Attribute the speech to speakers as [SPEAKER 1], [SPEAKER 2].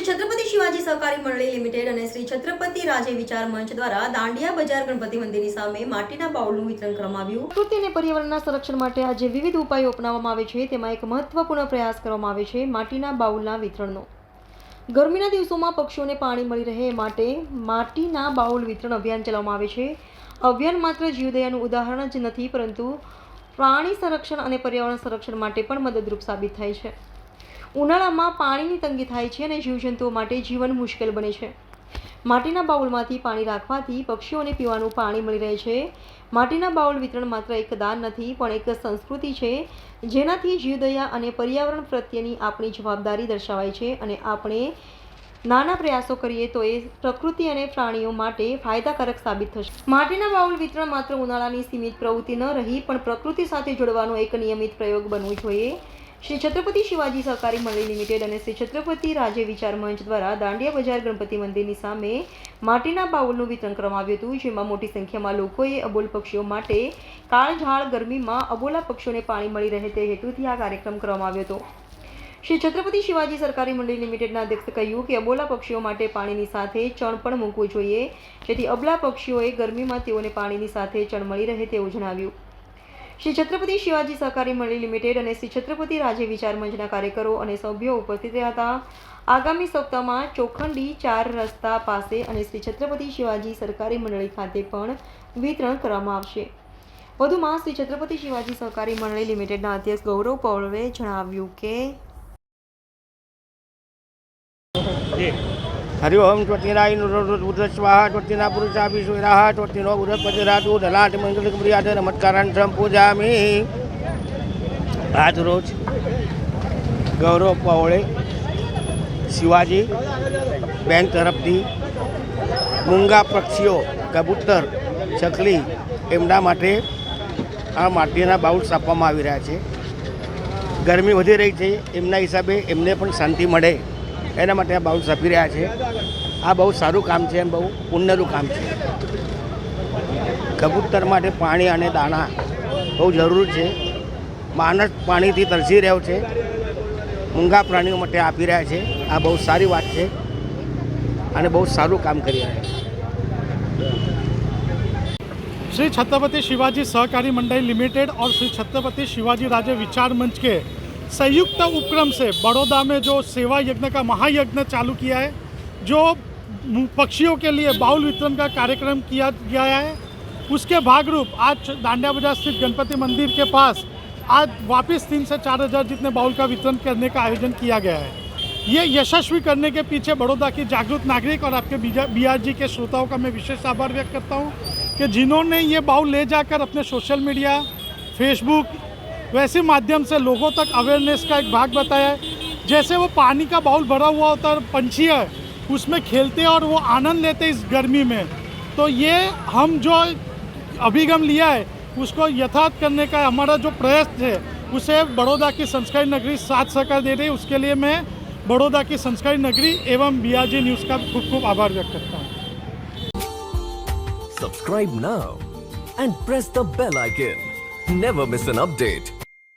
[SPEAKER 1] સહકારી મંડળી લિમિટેડ અને શ્રી છત્રપતિ રાજે વિચાર મંચ દ્વારા દાંડિયા બજાર ગણપતિ મંદિરની સામે માટીના બાઉલનું વિતરણ કરવામાં આવ્યું. પ્રકૃતિ અને પર્યાવરણના સંરક્ષણ માટે આજે વિવિધ ઉપાયો અપનાવવામાં આવે છે. તેમાં એક મહત્વપૂર્ણ પ્રયાસ કરવામાં આવે છે, માટીના બાઉલના વિતરણનો. ગરમીના દિવસોમાં પક્ષીઓને પાણી મળી રહે માટે માટીના બાઉલ વિતરણ અભિયાન ચલાવવામાં આવે છે. અભિયાન માત્ર જીવદયાનું ઉદાહરણ જ નથી, પરંતુ પ્રાણી સંરક્ષણ અને પર્યાવરણ સંરક્ષણ માટે પણ મદદરૂપ સાબિત થાય છે. ઉનાળામાં પાણીની તંગી થાય છે અને જીવજંતુઓ માટે જીવન મુશ્કેલ બને છે. માટીના બાઉલમાંથી પાણી રાખવાથી પક્ષીઓને પીવાનું પાણી મળી રહે છે. માટીના બાઉલ વિતરણ માત્ર એક દાન નથી, પણ એક સંસ્કૃતિ છે, જેનાથી જીવદયા અને પર્યાવરણ પ્રત્યેની આપણી જવાબદારી દર્શાવાય છે અને આપણે નાના પ્રયાસો કરીએ તો એ પ્રકૃતિ અને પ્રાણીઓ માટે ફાયદાકારક સાબિત થશે. માટીના બાઉલ વિતરણ માત્ર ઉનાળાની સીમિત પ્રવૃત્તિ ન રહી, પણ પ્રકૃતિ સાથે જોડવાનો એક નિયમિત પ્રયોગ બનવો જોઈએ. શ્રી છત્રપતિ શિવાજી સહકારી મંડળી લિમિટેડ અને શ્રી છત્રપતિ રાજે વિચાર મંચ દ્વારા દાંડિયા બજાર ગણપતિ મંદિરની સામે માટીના બાઉલનું વિતરણ કરવામાં આવ્યું હતું, જેમાં મોટી સંખ્યામાં લોકોએ અબોલ પક્ષીઓ માટે કાળઝાળ ગરમીમાં અબોલા પક્ષીઓને પાણી મળી રહે તે હેતુથી આ કાર્યક્રમ કરવામાં આવ્યો હતો. શ્રી છત્રપતિ શિવાજી સરકારી મંડળી લિમિટેડના અધ્યક્ષે કહ્યું કે અબોલા પક્ષીઓ માટે પાણીની સાથે ચણ પણ મૂકવું જોઈએ, જેથી અબલા પક્ષીઓએ ગરમીમાં તેઓને પાણીની સાથે ચણ મળી રહે તેવું જણાવ્યું. શ્રી છત્રપતિ શિવાજી સહકારી મંડળી લિમિટેડ અને શ્રી છત્રપતિ રાજે વિચાર મંચના કાર્યકરો અને સભ્યો ઉપસ્થિત રહ્યા હતા. આગામી સપ્તાહમાં ચોખંડી ચાર રસ્તા પાસે અને શ્રી છત્રપતિ શિવાજી સરકારી મંડળી ખાતે પણ વિતરણ કરવામાં આવશે. વધુમાં શ્રી છત્રપતિ શિવાજી સહકારી મંડળી લિમિટેડના અધ્યક્ષ ગૌરવ પૌળવે જણાવ્યું કે
[SPEAKER 2] હરિ ઓમ ત્વતિરાય રુદ્ર સ્વાહા ત્વતિના પુરુષાભી સુરાહ ત્વતિનો બૃહસ્પતિરાતુ દલાટ મંગલ પ્રિયાદ નમસ્કારાન સંપૂજામી આજ રોજ ગૌરવ પવળે શિવાજી બેન તરફથી મૂંગા પક્ષીઓ કબૂતર ચકલી એમના માટે આ માટીના બાઉલ્સ આપવામાં આવી રહ્યા છે. ગરમી વધી રહી છે, એમના હિસાબે એમને પણ શાંતિ મળે. એના માટે આ બહુ ઝપી રહ્યા છે. આ બહુ સારું કામ છે અને બહુ પુણ્યનું કામ છે. કબૂતર માટે પાણી અને દાણા બહુ જરૂર છે. માણસ પાણીથી તરસી રહ્યો છે. મૂંગા પ્રાણીઓ માટે આપી રહ્યા છે. આ બહુ સારી વાત છે. અને બહુ સારું કામ કરી રહ્યા છે.
[SPEAKER 3] શ્રી છત્રપતિ શિવાજી સહકારી મંડળી લિમિટેડ ઓર શ્રી છત્રપતિ શિવાજી રાજે વિચાર મંચ કે संयुक्त उपक्रम से बड़ौदा में जो सेवा यज्ञ का महायज्ञ चालू किया है, जो पक्षियों के लिए बाउल वितरण का कार्यक्रम किया गया है, उसके भागरूप आज डांडिया बाज़ार स्थित गणपति मंदिर के पास आज वापस तीन से चार हज़ार जितने बाउल का वितरण करने का आयोजन किया गया है। ये यशस्वी करने के पीछे बड़ौदा की जागरूक नागरिक और आपके बी आर जी के श्रोताओं का मैं विशेष आभार व्यक्त करता हूँ कि जिन्होंने ये बाउल ले जाकर अपने सोशल मीडिया, फेसबुक वैसे माध्यम से लोगों तक अवेयरनेस का एक भाग बताया है जैसे वो पानी का बाउल भरा हुआ होता है पंछी है, उसमें खेलते और वो आनंद लेते हैं इस गर्मी में तो ये हम जो अभिगम लिया है, उसको यथार्थ करने का हमारा जो प्रयास है, उसे बड़ौदा की संस्कारी नगरी साथ सहकार दे रही है उसके लिए मैं बड़ौदा की संस्कारी नगरी एवं बी न्यूज़ का खूब खूब आभार व्यक्त करता हूँ
[SPEAKER 4] Subscribe now and press the bell icon. Never miss an update.